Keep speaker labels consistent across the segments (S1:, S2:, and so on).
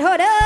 S1: hold up.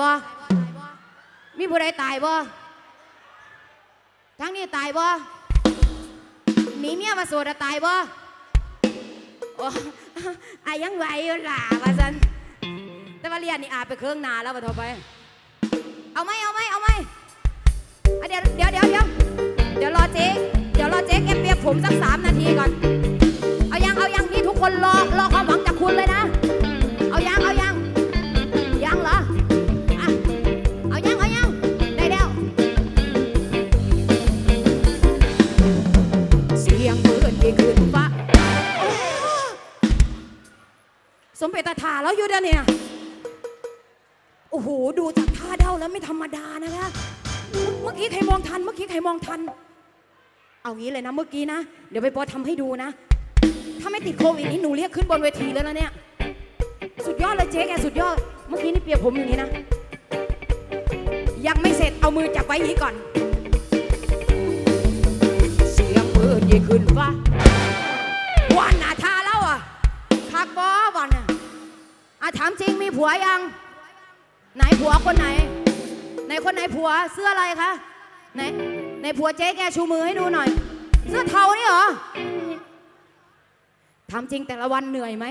S1: บ่มีผู้ใดตายบ่ทั้งนี้ตายบ่มีเมียมาสวดตายบ่โอ้อายังไหวล่ะว่าสันแต่ว่าเรียนนี่อาไปเครื่องนาแล้วว่าทบไป เอาไหมเอาไหมเอาไหมเดี๋ยวเดี๋ยวเดี๋ยวเดี๋ยวเดี๋ยวรอเจ๊เดี๋ยวรอเจ๊แกเปียกผมสักสามนาทีก่อน มเป็นตาถาแล้วอยู่เด้ยเนี่ย โอ้โห ดูจากท่าเด้าแล้วไม่ธรรมดานะคะ เมื่อกี้ใครมองทัน เมื่อกี้ใครมองทัน เอางี้เลยนะเมื่อกี้นะ เดี๋ยวไปปอทำให้ดูนะ ถ้าไม่ติดโควิดนี่หนูเรียกขึ้นบนเวทีแล้วนะเนี่ย สุดยอดเลยเจ๊แกสุดยอด เมื่อกี้นี่เปียกผมอย่างนี้นะ ยังไม่เสร็จเอามือจับไว้อย่างนี้ก่อน เสียงปืนยิงขึ้นฟ้าวันหนาทาแล้วอะคักบอะถามจริงมีผัวยัง ไหนผัวคนไหน ไหนคนไหนผัวเสื้ออะไรคะไหนในผัวเจ๊แกชูมือให้ดูหน่อย เสื้อเทานี่เหรอถามจริงแต่ละวันเหนื่อยไหม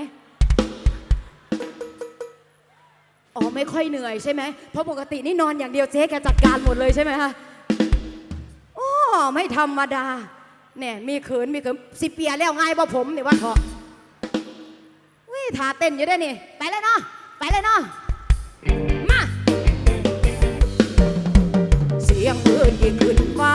S1: อ๋อไม่ค่อยเหนื่อยใช่ไหมเพราะปกตินี่นอนอย่างเดียวเจ๊แกจัดการหมดเลยใช่ไหมคะอ๋อไม่ธรรมดาเนี่ยมีเขินมีเขินสิเปียแล้วง่ายว่าผมเนี่ยว่าเถอะ ท่าเต้นอยู่ด้วยนี่ ไปเลยเนาะ ไปเลยเนาะ มา เสียงเพื่อนยิ่งขึ้นฟ้า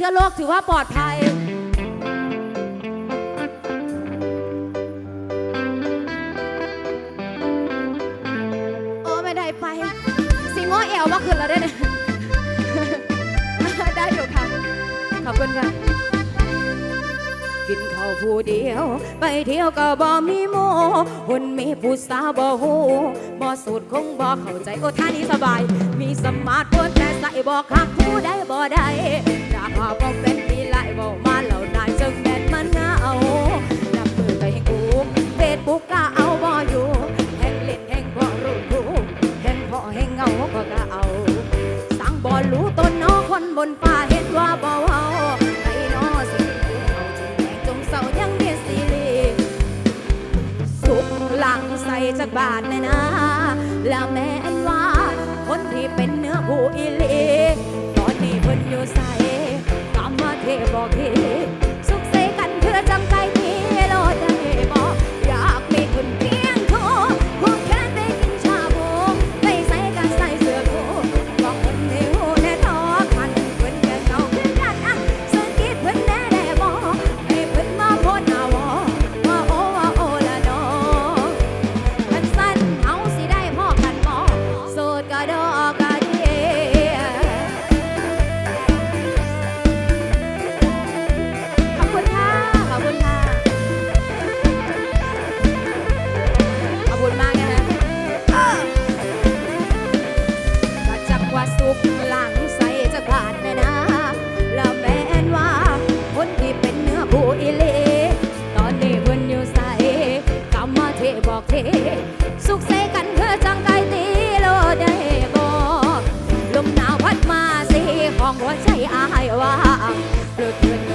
S1: เชื้อโรคถือว่าปลอดภัยโอ้ไม่ได้ไป สิงโง่แอวว่าคืนแล้วได้เนี่ยได้อยู่ค่ะ ขอบคุณค่ะ กินข้าวผู้เดียว ไปเที่ยวก็บอมีโมหุ่นมีผู้สาวบ่หูบ่สูตรคงบ่เข้าใจโอ้ท่านี้สบาย มีสมาร์ทโฟนแต่ใส่บ่คักผู้ใด บ่ได้ดาพอพอเป็นมีหล่านายจึงแม่นมันเหงานับมือไปให้กูเฟซบุ๊กก็เอาบ่อยู่แห่งเล่นแห่งบ่รู้กูแห่งพอแห่งเงาก็ก็เอา สั่งบ่รู้ต้นน้อคนบนฟ้าเห็นว่าบ่เว้าไอ้น้อสิเอาจริงแดงจงเศร้ายังเดียสิลีสุกหลังใส่จากบาทเลยนะแล้วแม่นว่าคนที่เป็นเนื้อผู้อีลี อนนี้เอยู่ใส่กำมาเทบอกทีสุขเส สุขเสกันเพื่อจังกายตีโลดได้บ่ลมหนาวพัดมาสีของหัวใจอายว่าเลือดเพื่อน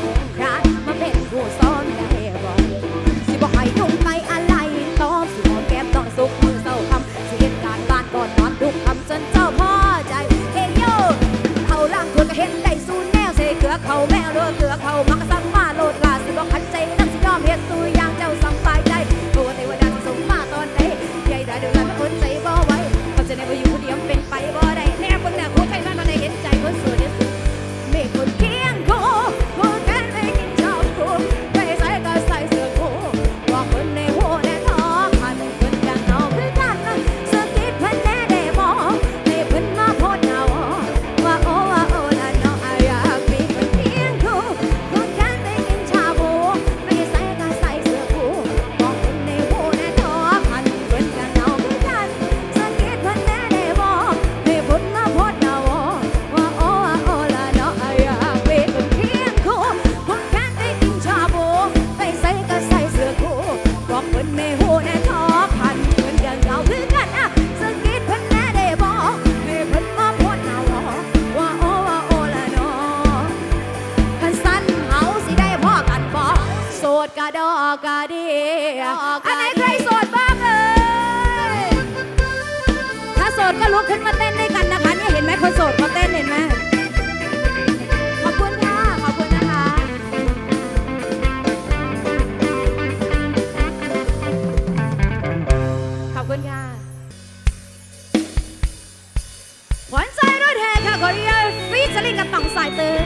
S1: คุณค่ะหวานใจรถแห่ค่ะขออนุญาตฟีเจอริ่งกับต่องสายเตือน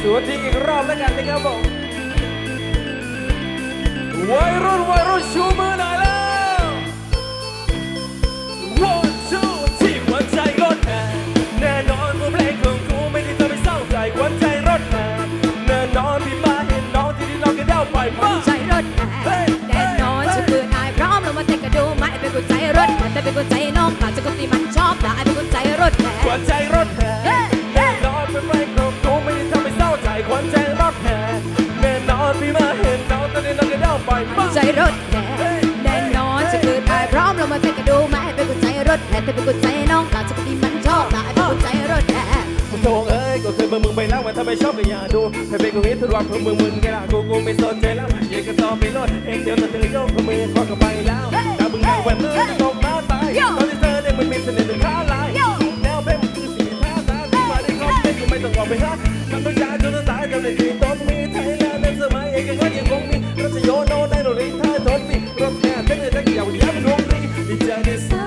S2: สวัสดีอีกรอบแล้วกันนะครับผมวัยรุ่นวัยรุ่นชูมือหน่อยแล้ว One two ที่หัวใจรถแห่แน่นอนว่าเพลงของกูไม่ได้ทำให้เศร้าใจหัวใจรถแห่แน่นอนพี่มาเห็นน้องที่ที่น้องก็เด้าไปมา
S1: ใจ ถแห่แน่นอนฉันคือนายพร้อมลงมาเต้นกระดูไหมเป็นคนใจรถแห่แต่เป็นคนใจน้องกาจะคนที่มันชอบแต่ไอ้เป็นคนใจรถแห่
S2: หัวใจรถแห่แน่นอนเป็นเพลงของกูไม่ได้ทำให้เศร้าใจหัวใจรถแห่แน่นอนพี่มาเห็นนองตอนนี้นองก็เดาไปมา
S1: ใจรถแห่แน่นอนฉันคือนายพร้อมลงมาเต้นกระดูไหมเป็นคนใจรถแห่แต่เป็นคนใจน้องกาจะคนที่มันชอบแต่ไอ้เป็นคนใจรถแห่
S2: โธ่เอ้ยก็เคยเบิ่งมึงไปแล้วว่ ไม่ชอบก็อย่าดูให้เป็นกูฮิตทุกวันเพื่อมึงมึงก็ได้กูกูไม่สนใจแล้วอยากจะต่อไปโลดเองเดี๋ยวจะเธอโยกมือพอกับไปแล้วถ้ามึงเอาแหวนมือจะตกมาตายตอนที่เธอเนี่ยมันมีเสน่ห์ถึงขาลายแนวเพลงมันคือสีท่าทางที่มาได้ครบเป็นกูไม่ต้องออกไปหาทำตัวจาจนตายจนในที่ต้นมีไทยแลนด์ในสมัยเอกก็ยังคงมีรถโยโนได้โนรีท่าทนมีรถแห่เป็นเลยตะเกียบย้ำดวงดีดีใจในสา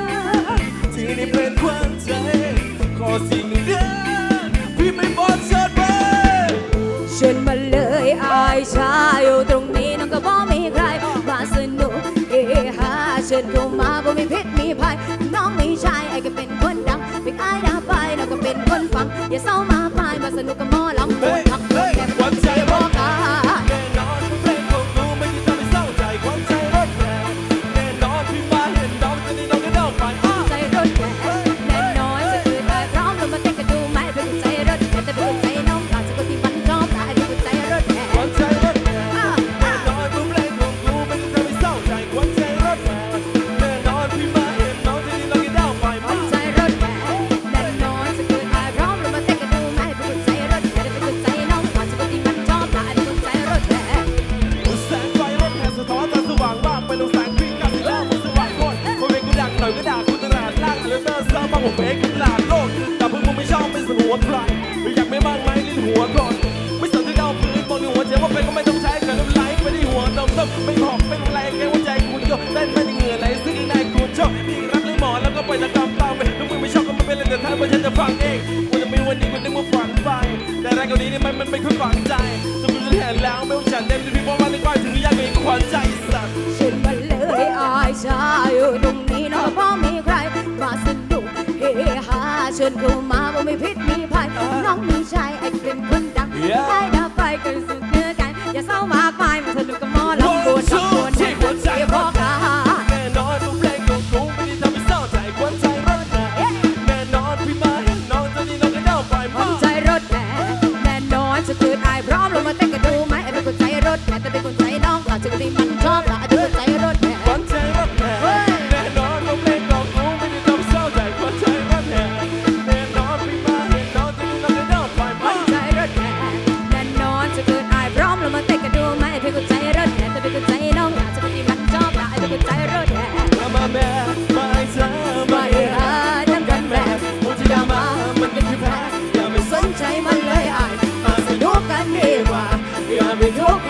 S2: ที่ได้เป็นควันใจขอสิ่ง เชิ
S1: ญเข้ามาบ่มีพิษมีภัยน้องไม่ใช่ไอ้ก็เป็นคนดังเป็นไอ้ดาไปเราก็เป็นคนฟังอย่าเศร้า ก
S2: ว่านี้นี่มันมันเป็นเคฝังใจสมมติจะเห็นแล้วไม่ว่าจันเด็มที่พี่บอกว่าในก้อยถึงยากกว่ก็ขวัญใจสัตว์
S1: ฉันมาเลยอายชาอยู่ตรงนี้เนาะเพราะมีใครมาสนุกเฮฮาเชิญเข้ามาบ่าไม่พิดมีภัยน้องมีชายไอ้เป็นคนดังไอ้ดาไฟกันสุดเนื้อกันอย่าเศร้ามากมายมัน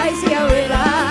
S1: I see a river.